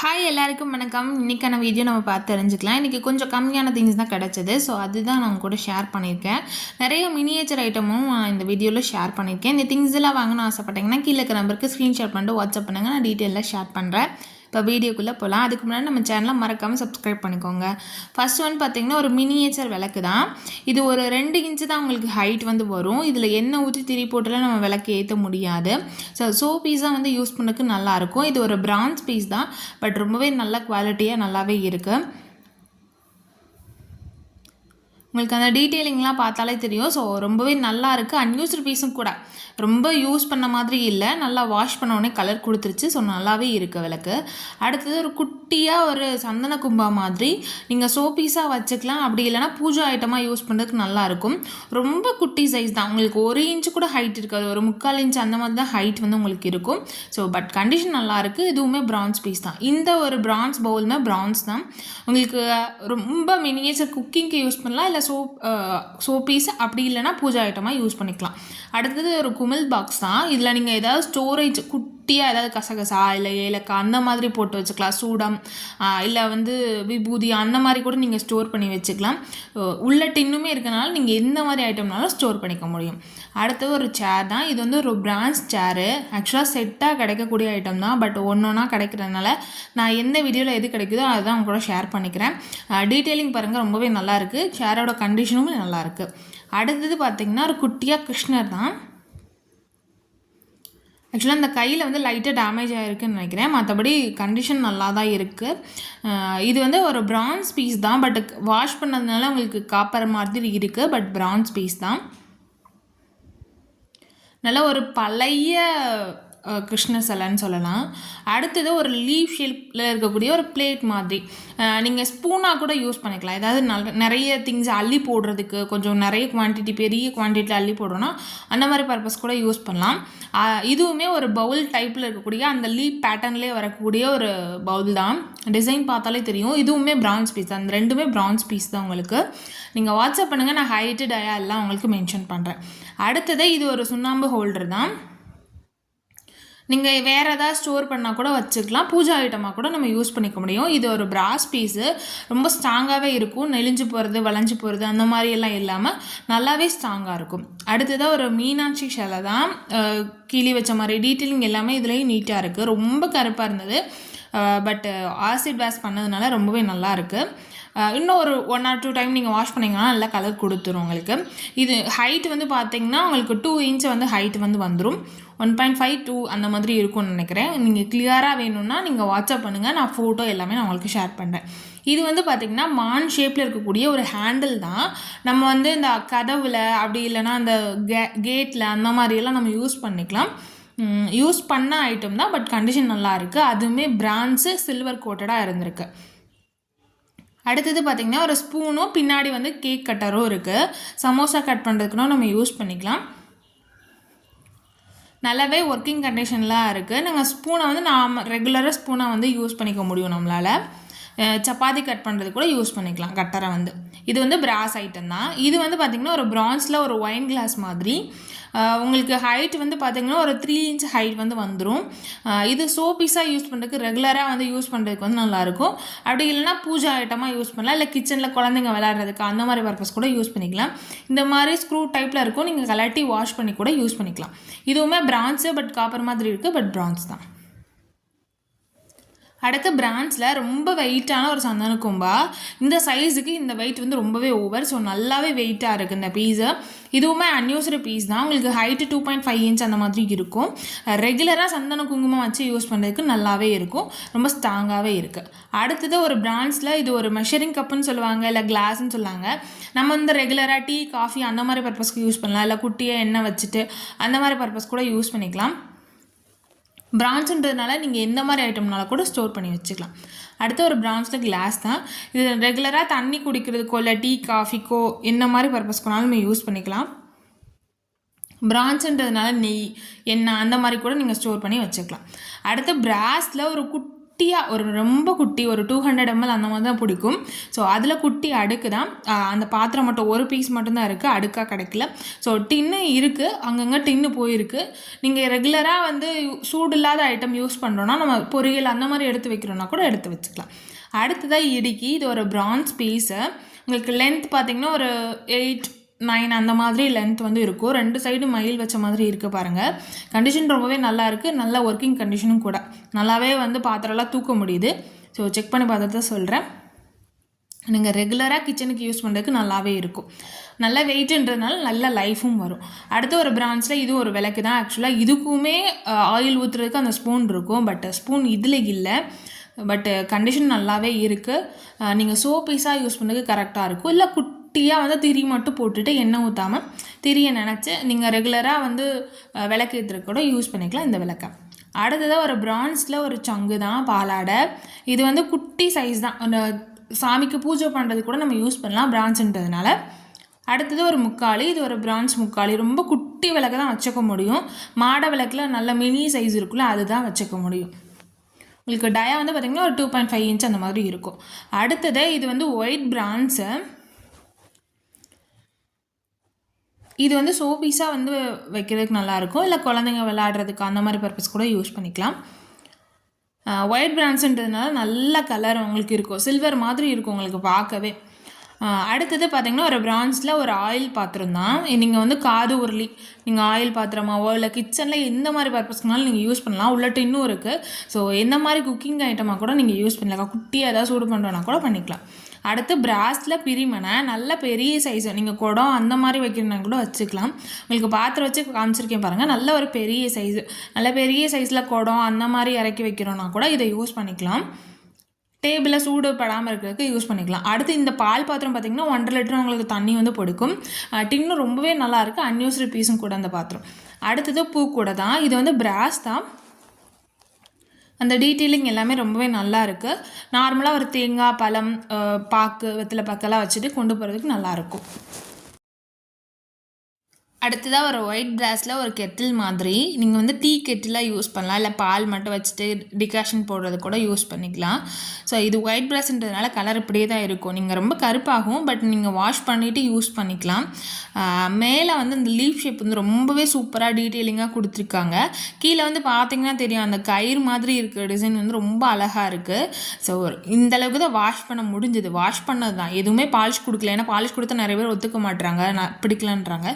Hi எல்லாருக்கும் வணக்கம். இன்றைக்கான வீடியோ நம்ம பார்த்து தெரிஞ்சுக்கலாம். இன்றைக்கி கொஞ்சம் கம்மியான திங்ஸ் தான் கிடச்சிது. ஸோ அதுதான் நான் உங்க கூட ஷேர் பண்ணியிருக்கேன். நிறைய மினியேச்சர் ஐட்டமும் நான் இந்த வீடியோவில் ஷேர் பண்ணியிருக்கேன். இந்த திங்ஸ் எல்லாம் வாங்கணும்னு ஆசைப்பட்டீங்கன்னா கீழே இருக்க நம்பருக்கு ஸ்க்ரீன்ஷாட் பண்ணிட்டு வாட்ஸ்அப் பண்ணுங்கள் நான் டீட்டெயிலாக ஷேர் பண்ணுறேன் இப்போ வீடியோக்குள்ளே போகலாம். அதுக்கு முன்னாடி நம்ம சேனலை மறக்காமல் சப்ஸ்கிரைப் பண்ணிக்கோங்க. ஃபர்ஸ்ட் ஒன் பார்த்தீங்கன்னா ஒரு மினியேச்சர் விளக்கு தான். இது ஒரு ரெண்டு இன்ச்சு தான் உங்களுக்கு ஹைட் வந்து வரும். இதில் எண்ணெய் ஊற்றி திரி போட்டுலாம் நம்ம விளக்கு ஏற்ற முடியாது. ஸோ சோ பீஸாக வந்து யூஸ் பண்ணக்கு நல்லாயிருக்கும் இது ஒரு பிரான்ஸ் பீஸ் தான். பட் ரொம்பவே நல்ல குவாலிட்டியாக நல்லாவே இருக்குது உங்களுக்கு அந்த டீட்டெயிலிங்லாம் பார்த்தாலே தெரியும். ஸோ ரொம்பவே நல்லா இருக்குது அன்யூஸ்டு பீஸும் கூட. ரொம்ப யூஸ் பண்ண மாதிரி இல்லை. நல்லா வாஷ் பண்ண உடனே கலர் கொடுத்துருச்சு. ஸோ நல்லாவே இருக்குது விளக்கு. அடுத்தது ஒரு குட்டியாக ஒரு சந்தன கும்பா மாதிரி. நீங்கள் சோ பீஸாக வச்சுக்கலாம். அப்படி இல்லைனா பூஜா ஐட்டமாக யூஸ் பண்ணுறதுக்கு நல்லாயிருக்கும் ரொம்ப குட்டி சைஸ் தான். உங்களுக்கு ஒரு இன்ச்சு கூட ஹைட் இருக்காது. ஒரு முக்கால் இன்ச் அந்த மாதிரி தான் ஹைட் வந்து உங்களுக்கு இருக்கும். ஸோ பட் கண்டிஷன் நல்லாயிருக்கு இதுவுமே ப்ரான்ஸ் பீஸ் தான். இந்த ஒரு ப்ரான்ஸ் பவுலுமே ப்ரான்ஸ் தான். உங்களுக்கு ரொம்ப மினியேச்சர் குக்கிங்க்கு யூஸ் பண்ணலாம். இல்லை சோப் சோப் பீஸ் அப்படி இல்லைனா பூஜா ஐட்டமாக யூஸ் பண்ணிக்கலாம். அடுத்தது ஒரு குமிழ் பாக்ஸ் தான். இதில் நீங்கள் ஏதாவது ஸ்டோரேஜ் குட் குட்டியாக ஏதாவது கசகசா இல்லை ஏலக்காய் அந்த மாதிரி போட்டு வச்சுக்கலாம். சூடம் இல்லை வந்து விபூதி அந்த மாதிரி கூட நீங்கள் ஸ்டோர் பண்ணி வச்சுக்கலாம். உள்ள டின்னுமே இருக்கனால நீங்கள் எந்த மாதிரி ஐட்டம்னாலும் ஸ்டோர் பண்ணிக்க முடியும். அடுத்தது ஒரு சேர் தான். இது வந்து ஒரு பிரான்ச் சேரு ஆக்சுவலாக செட்டாக கிடைக்கக்கூடிய ஐட்டம் தான். பட் ஒன்று ஒன்றா கிடைக்கிறதுனால நான் எந்த வீடியோவில் எது கிடைக்குதோ அதுதான் உங்க கூட ஷேர் பண்ணிக்கிறேன். டீட்டெயிலிங் பாருங்கள் ரொம்பவே நல்லாயிருக்கு சேரோட கண்டிஷனும் நல்லாயிருக்கு அடுத்தது பார்த்திங்கன்னா ஒரு குட்டியாக கிருஷ்ணர் தான். ஆக்சுவலாக அந்த கையில் வந்து லைட்டாக டேமேஜ் ஆகிருக்குன்னு நினைக்கிறேன். மற்றபடி கண்டிஷன் நல்லா தான் இருக்குது இது வந்து ஒரு ப்ரான்ஸ் பீஸ் தான். பட் வாஷ் பண்ணதுனால உங்களுக்கு காப்பர் மாதிரி இருக்குது பட் பிரான்ஸ் பீஸ் தான். நல்ல ஒரு பழைய கிருஷ்ண சிலைன்னு சொல்லலாம். அடுத்தது ஒரு லீஃப் ஷேப்பில் இருக்கக்கூடிய ஒரு பிளேட் மாதிரி. நீங்கள் ஸ்பூனாக கூட யூஸ் பண்ணிக்கலாம். ஏதாவது நல்ல நிறைய திங்ஸ் அள்ளி போடுறதுக்கு கொஞ்சம் நிறைய குவான்டிட்டி பெரிய குவான்டிட்டியில் அள்ளி போடுறோன்னா அந்த மாதிரி பர்பஸ் கூட யூஸ் பண்ணலாம். இதுவுமே ஒரு பவுல் டைப்பில் இருக்கக்கூடிய அந்த லீப் பேட்டர்ன்லேயே வரக்கூடிய ஒரு பவுல் தான். டிசைன் பார்த்தாலே தெரியும். இதுவுமே பிரான்ஸ் பீஸ் தான் அந்த ரெண்டுமே பிரான்ஸ் பீஸ் தான் உங்களுக்கு. நீங்கள் வாட்ஸ்அப் பண்ணுங்கள் நான் ஹைட்டு டயா எல்லாம் உங்களுக்கு மென்ஷன் பண்ணுறேன் அடுத்தது இது ஒரு சுண்ணாம்பு ஹோல்டர் தான். நீங்கள் வேறு ஏதாவது ஸ்டோர் பண்ணால் கூட வச்சுக்கலாம். பூஜா ஐட்டமாக கூட நம்ம யூஸ் பண்ணிக்க முடியும். இது ஒரு பிராஸ் பீஸு ரொம்ப ஸ்ட்ராங்காகவே இருக்கும். நெளிஞ்சு போகிறது வளைஞ்சு போகிறது அந்த மாதிரியெல்லாம் இல்லாமல் நல்லாவே ஸ்ட்ராங்காக இருக்கும். அடுத்ததாக ஒரு மீனாட்சி சிலை தான். கிளி வச்ச மாதிரி டீட்டெயிலிங் எல்லாமே இதுலேயும் நீட்டாக இருக்குது ரொம்ப கருப்பாக இருந்தது. பட்டு ஆசிட் வாஷ் பண்ணதுனால ரொம்பவே நல்லா இருக்குது இன்னும் ஒரு ஒன் ஆர் டூ டைம் நீங்கள் வாஷ் பண்ணிங்கன்னா நல்லா கலர் கொடுத்துரும் உங்களுக்கு. இது ஹைட் வந்து பார்த்தீங்கன்னா உங்களுக்கு டூ இன்ச் வந்து ஹைட் வந்து வந்துடும் ஒன் பாயிண்ட் ஃபைவ் டூ அந்த மாதிரி இருக்கும்னு நினைக்கிறேன். நீங்கள் கிளியராக வேணும்னா நீங்கள் வாட்ஸ்அப் பண்ணுங்கள் நான் ஃபோட்டோ எல்லாமே நான் உங்களுக்கு ஷேர் பண்ணுறேன் இது வந்து பார்த்திங்கன்னா மான் ஷேப்பில் இருக்கக்கூடிய ஒரு ஹேண்டில் தான். நம்ம வந்து இந்த கதவில் அப்படி இல்லைனா அந்த கே கேட்டில் அந்த மாதிரியெல்லாம் நம்ம யூஸ் பண்ணிக்கலாம். யூஸ் பண்ண ஐட்டம் தான் பட் கண்டிஷன் நல்லா இருக்குது அதுவுமே பிராண்ட்ஸு சில்வர் கோட்டடாக இருந்திருக்கு. அடுத்தது பார்த்திங்கன்னா ஒரு ஸ்பூனும் பின்னாடி வந்து கேக் கட்டரும் இருக்குது சமோசா கட் பண்ணுறதுக்குன்னா நம்ம யூஸ் பண்ணிக்கலாம். நல்லாவே ஒர்க்கிங் கண்டிஷன்லாம் இருக்குது நாங்கள் ஸ்பூனை வந்து நாம் ரெகுலராக ஸ்பூனை வந்து யூஸ் பண்ணிக்க முடியும் நம்மளால். சப்பாத்தி கட் பண்ணுறது கூட யூஸ் பண்ணிக்கலாம் கட்டரை வந்து. இது வந்து பிராஸ் ஐட்டம் தான். இது வந்து பார்த்திங்கன்னா ஒரு ப்ரான்ஸில் ஒரு ஒயின் கிளாஸ் மாதிரி. உங்களுக்கு ஹைட் வந்து பார்த்திங்கன்னா ஒரு த்ரீ இன்ச் ஹைட் வந்து வந்துடும் இது சோ பீஸாக யூஸ் பண்ணுறதுக்கு ரெகுலராக வந்து யூஸ் பண்ணுறதுக்கு வந்து நல்லாயிருக்கும். அப்படி இல்லைனா பூஜா ஐட்டமாக யூஸ் பண்ணலாம். இல்லை கிச்சனில் குழந்தைங்க விளாட்றதுக்கு அந்த மாதிரி பர்பஸ் கூட யூஸ் பண்ணிக்கலாம். இந்த மாதிரி ஸ்க்ரூ டைப்பில் இருக்கும். நீங்கள் கலட்டி வாஷ் பண்ணி கூட யூஸ் பண்ணிக்கலாம். இதுவுமே பிரான்ஸு பட் காப்பர் மாதிரி இருக்குது பட் பிரான்ஸ் தான். அடுத்த பிராண்ட்ஸில் ரொம்ப வெயிட்டான ஒரு சந்தன கும்பா. இந்த சைஸுக்கு இந்த வெயிட் வந்து ரொம்பவே ஓவர் ஸோ நல்லாவே வெயிட்டாக இருக்குது இந்த பீஸு இதுவுமே அன்யூஸ்டு பீஸ் தான். உங்களுக்கு height two point five inch அந்த மாதிரி இருக்கும். ரெகுலராக சந்தன குங்குமம் வச்சு யூஸ் பண்ணுறதுக்கு நல்லாவே இருக்கும். ரொம்ப ஸ்ட்ராங்காகவே இருக்குது அடுத்தது ஒரு பிராண்ட்ஸில் இது ஒரு மெஷரிங் கப்புன்னு சொல்லுவாங்க இல்லை கிளாஸ்ன்னு சொல்லுவாங்க நம்ம வந்து ரெகுலராக டீ காஃபி அந்த மாதிரி பர்பஸ்க்கு யூஸ் பண்ணலாம். இல்லை குட்டியாக எண்ணெய் வச்சுட்டு அந்த மாதிரி பர்பஸ் கூட யூஸ் பண்ணிக்கலாம். பிரான்ச்சுன்றதுனால நீங்கள் எந்த மாதிரி ஐட்டம்னால கூட ஸ்டோர் பண்ணி வச்சுக்கலாம். அடுத்து ஒரு பிரான்ச்சில் கிளாஸ் தான். இது ரெகுலராக தண்ணி குடிக்கிறதுக்கோ இல்லை டீ காஃபிக்கோ என்ன மாதிரி பர்பஸ்க்குனாலும் நம்ம யூஸ் பண்ணிக்கலாம். பிரான்ச்சுன்றதுனால நெய் எண்ணெய் அந்த மாதிரி கூட நீங்கள் ஸ்டோர் பண்ணி வச்சுக்கலாம். அடுத்து பிராஸில் ஒரு குட் குட்டியாக ஒரு ரொம்ப குட்டி ஒரு டூ ஹண்ட்ரட் எம்எல் அந்த மாதிரி தான் பிடிக்கும். ஸோ அதில் குட்டி அடுக்கு தான். அந்த பாத்திரம் மட்டும் ஒரு பீஸ் மட்டும்தான் இருக்குது அடுக்காக கிடைக்கல. ஸோ டின்னு இருக்குது அங்கங்கே டின்னு போயிருக்கு. நீங்கள் ரெகுலராக வந்து சூடு இல்லாத ஐட்டம் யூஸ் பண்ணுறோன்னா நம்ம பொரியல் அந்த மாதிரி எடுத்து வைக்கிறோன்னா கூட எடுத்து வச்சுக்கலாம். அடுத்ததாக இடுக்கி இது ஒரு பிரான்ஸ் பீஸு உங்களுக்கு லென்த் பார்த்தீங்கன்னா ஒரு எயிட் நைன் அந்த மாதிரி லென்த் வந்து இருக்கும் ரெண்டு சைடு மயில் வச்ச மாதிரி இருக்குது பாருங்கள் கண்டிஷன் ரொம்பவே நல்லா இருக்குது நல்ல ஒர்க்கிங் கண்டிஷனும் கூட. நல்லாவே வந்து பாத்திரம்லாம் தூக்க முடியுது. ஸோ செக் பண்ணி பார்த்துட்டு தான் சொல்கிறேன் நீங்கள் ரெகுலராக கிச்சனுக்கு யூஸ் பண்ணுறதுக்கு நல்லாவே இருக்கும். நல்ல வெயிட்டுன்றதுனால நல்ல லைஃபும் வரும். அடுத்து ஒரு பிரான்ச்சில் இது ஒரு விளக்கு தான். ஆக்சுவலாக இதுக்குமே ஆயில் ஊற்றுறதுக்கு அந்த ஸ்பூன் இருக்கும். பட் ஸ்பூன் இதில் இல்லை. பட்டு கண்டிஷன் நல்லாவே இருக்குது நீங்கள் சோப் பீஸாக யூஸ் பண்ணுறதுக்கு கரெக்டாக இருக்கும். இல்லை குட் குட்டியாக வந்து திரி மட்டும் போட்டுட்டு எண்ணெய் ஊற்றாமல் திரியை நினச்சி நீங்கள் ரெகுலராக வந்து விளக்கு ஏற்றுறது கூட யூஸ் பண்ணிக்கலாம் இந்த விளக்கை. அடுத்ததாக ஒரு பிரான்ஸில் ஒரு சங்கு தான் பாலாடை. இது வந்து குட்டி சைஸ் தான். அந்த சாமிக்கு பூஜை பண்ணுறது கூட நம்ம யூஸ் பண்ணலாம் பிரான்ஸுன்றதுனால அடுத்தது ஒரு முக்காலி இது ஒரு பிரான்ஸ் முக்காளி. ரொம்ப குட்டி விளக்கு தான் வச்சுக்க முடியும். மாடை விளக்கில் நல்ல மினி சைஸ் இருக்குல்ல அதுதான் வச்சுக்க முடியும். உங்களுக்கு டயா வந்து பார்த்திங்கன்னா ஒரு டூ பாயிண்ட் ஃபைவ் இன்ச் அந்த மாதிரி இருக்கும். அடுத்தது இது வந்து ஒயிட் பிரான்ஸு இது வந்து சோபீஸாக வந்து வைக்கிறதுக்கு நல்லாயிருக்கும். இல்லை குழந்தைங்க விளையாடுறதுக்கு அந்த மாதிரி பர்பஸ் கூட யூஸ் பண்ணிக்கலாம். ஒயிட் பிரான்ஸ்ன்றதுனால நல்ல கலர் உங்களுக்கு இருக்கும். சில்வர் மாதிரி இருக்கும் உங்களுக்கு பார்க்கவே. அடுத்தது பார்த்தீங்கன்னா ஒரு பிரான்ஸில் ஒரு ஆயில் பாத்திரம் தான் நீங்கள் வந்து காது உருளி நீங்கள் ஆயில் பாத்திரமாவோ இல்லை கிச்சனில் எந்த மாதிரி பர்பஸ்க்குனாலும் நீங்கள் யூஸ் பண்ணலாம். உள்ள டின்னும் இருக்குது ஸோ எந்த மாதிரி குக்கிங் ஐட்டமாக கூட நீங்கள் யூஸ் பண்ணலாம். குட்டியாக ஏதாவது சூடு பண்ணுறோன்னா கூட பண்ணிக்கலாம். அடுத்து பிராஸில் பிரிமனை நல்ல பெரிய சைஸ் நீங்கள் குடம் அந்த மாதிரி வைக்கணும்னா கூட வச்சுக்கலாம். உங்களுக்கு பாத்திரம் வச்சு காமிச்சிருக்கேன் பாருங்கள் நல்ல ஒரு பெரிய சைஸு நல்ல பெரிய சைஸில் குடம் அந்த மாதிரி இறக்கி வைக்கிறோன்னா கூட இதை யூஸ் பண்ணிக்கலாம். டேபிளில் சூடு படாமல் இருக்கிறதுக்கு யூஸ் பண்ணிக்கலாம். அடுத்து இந்த பால் பாத்திரம் பார்த்திங்கன்னா ஒன்றரை லிட்டர் உங்களுக்கு தண்ணி வந்து பிடிக்கும். டின்னும் ரொம்பவே நல்லாயிருக்கு அன்யூசரி அன்யூஸ்டு பீஸும் கூட அந்த பாத்திரம். அடுத்தது பூ கூட தான். இது வந்து பிராஸ் தான். அந்த டீட்டெயிலிங் எல்லாமே ரொம்பவே நல்லா இருக்குது நார்மலாக ஒரு தேங்காய் பழம் பாக்கு வெத்தலை பாக்கெல்லாம் வச்சுட்டு கொண்டு போகிறதுக்கு நல்லாயிருக்கும் அடுத்ததாக ஒரு ஒயிட் கிளாஸில் ஒரு கெட்டில் மாதிரி. நீங்கள் வந்து டீ கெட்டிலாக யூஸ் பண்ணலாம். இல்லை பால் மட்டும் வச்சுட்டு டிகாஷன் போடுறது கூட யூஸ் பண்ணிக்கலாம். ஸோ இது ஒயிட் கிளாஸ்ன்றதுனால கலர் இப்படியே தான் இருக்கும். நீங்கள் ரொம்ப கருப்பாகும் பட் நீங்கள் வாஷ் பண்ணிவிட்டு யூஸ் பண்ணிக்கலாம். மேலே வந்து இந்த லீஃப் ஷேப் வந்து ரொம்பவே சூப்பராக டீட்டெயிலிங்காக கொடுத்துருக்காங்க. கீழே வந்து பார்த்தீங்கன்னா தெரியும் அந்த கயிறு மாதிரி இருக்கிற டிசைன் வந்து ரொம்ப அழகாக இருக்குது ஸோ இந்த அளவுக்கு தான் வாஷ் பண்ண முடிஞ்சது. வாஷ் பண்ணது தான் எதுவுமே பாலிஷ் கொடுக்கல. ஏன்னா பாலிஷ் கொடுத்தா நிறைய பேர் ஒத்துக்க மாட்றாங்க. நான் பிடிக்கலன்றாங்க.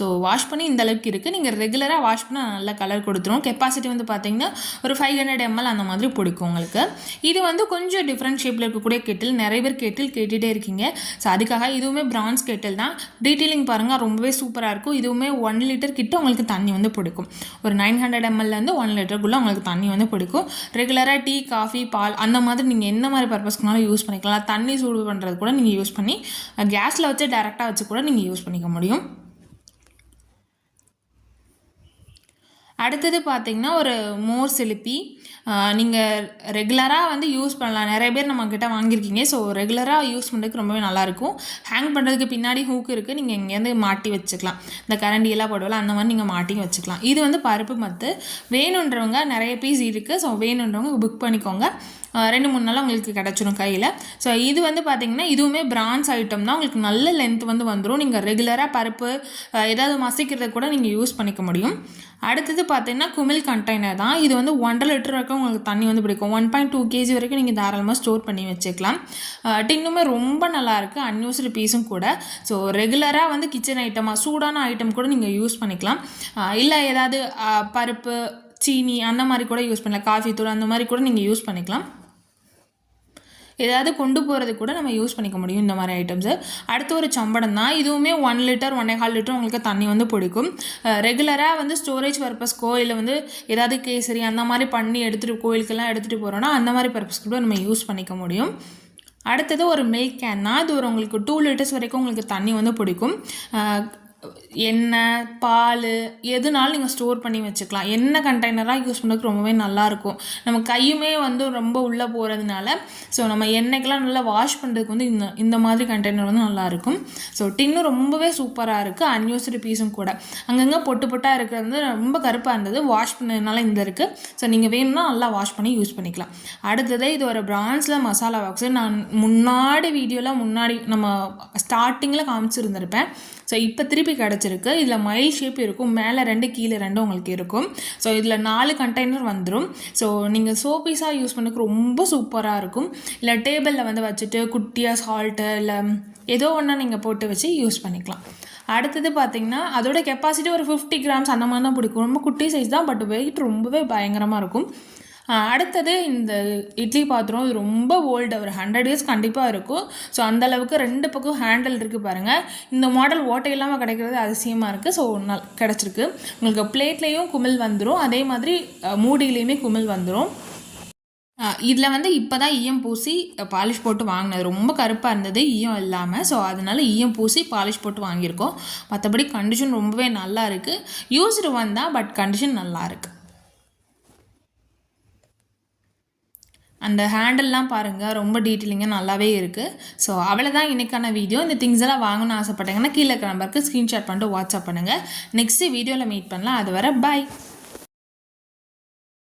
ஸோ வாஷ் பண்ணி இந்த அளவுக்கு இருக்குது நீங்கள் ரெகுலராக வாஷ் பண்ணால் நல்ல கலர் கொடுத்துரும். கெப்பாசிட்டி வந்து பார்த்தீங்கன்னா ஒரு ஃபைவ் ஹண்ட்ரட் எம்எல் அந்த மாதிரி பிடிக்கும் உங்களுக்கு. இது வந்து கொஞ்சம் டிஃப்ரெண்ட் ஷேப்பில் இருக்கக்கூடிய கெட்டில் நிறைய பேர் கெட்டில் கேட்டுகிட்டே இருக்கீங்க. ஸோ அதுக்காக இதுவுமே பிரான்ஸ் கெட்டில் தான். டீட்டெயிலிங் பாருங்கள் ரொம்பவே சூப்பராக இருக்கும். இதுவுமே ஒன் லிட்டர் கிட்ட உங்களுக்கு தண்ணி வந்து பிடிக்கும். ஒரு நைன் ஹண்ட்ரட் எம்எல்லேருந்து ஒன் லிட்டருக்குள்ளே உங்களுக்கு தண்ணி வந்து பிடிக்கும். ரெகுலராக டீ காஃபி பால் அந்த மாதிரி நீங்கள் எந்த மாதிரி பர்பஸ்க்குனாலும் யூஸ் பண்ணிக்கலாம். தண்ணி சூடு பண்ணுறது கூட நீங்கள் யூஸ் பண்ணி கேஸில் வச்சு டேரெக்டாக வச்சு கூட நீங்கள் யூஸ் பண்ணிக்க முடியும். அடுத்தது பார்த்தீங்கன்னா ஒரு மோர் சிலிப்பி. நீங்கள் ரெகுலராக வந்து யூஸ் பண்ணலாம். நிறைய பேர் நம்மக்கிட்ட வாங்கியிருக்கீங்க. ஸோ ரெகுலராக யூஸ் பண்ணுறதுக்கு ரொம்பவே நல்லாயிருக்கும் ஹேங் பண்ணுறதுக்கு பின்னாடி ஹூக் இருக்குது நீங்கள் இங்கேருந்து மாட்டி வச்சுக்கலாம். இந்த கரண்டி எல்லாம் போடுவல அந்த மாதிரி நீங்கள் மாட்டி வச்சுக்கலாம். இது வந்து பருப்பு மத்து. வேணுன்றவங்க நிறைய பீஸ் இருக்குது ஸோ வேணுன்றவங்க புக் பண்ணிக்கோங்க. ரெண்டு மூணு நாள் உங்களுக்கு கிடச்சிரும் கையில். ஸோ இது வந்து பார்த்தீங்கன்னா இதுவுமே பிரான்ஸ் ஐட்டம் தான். உங்களுக்கு நல்ல லென்த் வந்து வந்துடும் நீங்கள் ரெகுலராக பருப்பு ஏதாவது மசிக்கிறத கூட நீங்கள் யூஸ் பண்ணிக்க முடியும். அடுத்தது பார்த்திங்கன்னா குமிழ் கண்டெய்னர் தான். இது வந்து ஒன்றரை லிட்டர் வரைக்கும் உங்களுக்கு தண்ணி வந்து பிடிக்கும். ஒன் பாயிண்ட் டூ கேஜி வரைக்கும் நீங்கள் தாராளமாக ஸ்டோர் பண்ணி வச்சுக்கலாம். டின்னுமே ரொம்ப நல்லாயிருக்கு அன்யூஸ்டு பீஸும் கூட. ஸோ ரெகுலராக வந்து கிச்சன் ஐட்டமாக சூடான ஐட்டம் கூட நீங்கள் யூஸ் பண்ணிக்கலாம். இல்லை ஏதாவது பருப்பு சீனி அந்த மாதிரி கூட யூஸ் பண்ணலாம். காஃபி தூள் அந்த மாதிரி கூட நீங்கள் யூஸ் பண்ணிக்கலாம். ஏதாவது கொண்டு போகிறது கூட நம்ம யூஸ் பண்ணிக்க முடியும் இந்த மாதிரி ஐட்டம்ஸு அடுத்து ஒரு சம்படம் தான். இதுவுமே ஒன் லிட்டர் ஒன்னே கால் லிட்டர் உங்களுக்கு தண்ணி வந்து பிடிக்கும். ரெகுலராக வந்து ஸ்டோரேஜ் பர்பஸ்க்கோ இல்லை வந்து ஏதாவது கேசரி அந்த மாதிரி பண்ணி எடுத்துகிட்டு கோயிலுக்கெல்லாம் எடுத்துகிட்டு போகிறோன்னா அந்த மாதிரி பர்பஸ்க்கு கூட நம்ம யூஸ் பண்ணிக்க முடியும். அடுத்தது ஒரு மில்க் கேன் தான். இது ஒரு உங்களுக்கு டூ லிட்டர்ஸ் வரைக்கும் உங்களுக்கு தண்ணி வந்து பிடிக்கும். எண்ணெய் பால் எதுனாலும் நீங்கள் ஸ்டோர் பண்ணி வச்சுக்கலாம். எண்ணெய் கண்டெய்னராக யூஸ் பண்ணுறதுக்கு ரொம்பவே நல்லாயிருக்கும் நம்ம கையுமே வந்து ரொம்ப உள்ளே போகிறதுனால ஸோ நம்ம எண்ணெய்க்கெலாம் நல்லா வாஷ் பண்ணுறதுக்கு வந்து இந்த இந்த மாதிரி கண்டெய்னர் வந்து நல்லாயிருக்கும் ஸோ டின்னும் ரொம்பவே சூப்பராக இருக்குது அன்யூஸ்டு பீஸும் கூட. அங்கங்கே பொட்டு பொட்டாக இருக்கிறது வந்து ரொம்ப கருப்பாக இருந்தது. வாஷ் பண்ணதுனால இந்த இருக்குது ஸோ நீங்கள் வேணும்னா நல்லா வாஷ் பண்ணி யூஸ் பண்ணிக்கலாம். அடுத்தது இது ஒரு பிரான்ஸில் மசாலா பாக்ஸு நான் முன்னாடி வீடியோவில் முன்னாடி நம்ம ஸ்டார்டிங்கில் காமிச்சிருந்திருப்பேன். ஸோ இப்போ திருப்பி கிடச்சிருக்கு. இதில் மைல் ஷேப் இருக்கும். மேலே ரெண்டு கீழே ரெண்டு உங்களுக்கு இருக்கும். ஸோ இதில் நாலு கண்டெய்னர் வந்துடும் ஸோ நீங்கள் சோப்பீஸாக யூஸ் பண்ணக்கு ரொம்ப சூப்பராக இருக்கும். இல்லை டேபிளில் வந்து வச்சுட்டு குட்டியாக சால்ட்டு இல்லை ஏதோ ஒன்றா நீங்கள் போட்டு வச்சு யூஸ் பண்ணிக்கலாம். அடுத்தது பார்த்தீங்கன்னா அதோட கெப்பாசிட்டி ஒரு ஃபிஃப்டி கிராம்ஸ் அந்த மாதிரி தான் பிடிக்கும். ரொம்ப குட்டி சைஸ் தான் பட் வெயிட் ரொம்பவே பயங்கரமாக இருக்கும். அடுத்தது இந்த இட்லி பாத்திரம் இது ரொம்ப ஓல்டு ஒரு ஹண்ட்ரட் இயர்ஸ் கண்டிப்பாக இருக்கும். ஸோ அந்த அளவுக்கு ரெண்டு பக்கம் ஹேண்டில் இருக்குது பாருங்கள் இந்த மாடல் ஓட்டை இல்லாமல் கிடைக்கிறது அதிசயமாக இருக்குது ஸோ நல் கிடச்சிருக்கு. உங்களுக்கு பிளேட்லேயும் குமிழ் வந்துடும் அதே மாதிரி மூடியிலையுமே குமிழ் வந்துடும் இதில் வந்து இப்போ தான் ஈயம் பூசி பாலிஷ் போட்டு வாங்கினது. ரொம்ப கருப்பாக இருந்தது ஈயம் இல்லாமல் ஸோ அதனால் ஈயம் பூசி பாலிஷ் போட்டு வாங்கியிருக்கோம். மற்றபடி கண்டிஷன் ரொம்பவே நல்லா இருக்குது யூஸ்டு வந்தால் பட் கண்டிஷன் நல்லா இருக்குது அந்த ஹேண்டில்லாம் பாருங்கள் ரொம்ப டீட்டெயிலிங்காக நல்லாவே இருக்குது ஸோ அவ்வளோ தான் இன்றைக்கான வீடியோ இந்த திங்ஸ் எல்லாம் வாங்கணும்னு ஆசைப்பட்டீங்கன்னா கீழே இருக்கிற நம்பருக்கு ஸ்க்ரீன்ஷாட் பண்ணிட்டு வாட்ஸ்அப் பண்ணுங்கள் நெக்ஸ்ட்டு வீடியோவில் மீட் பண்ணலாம். அது வர பாய்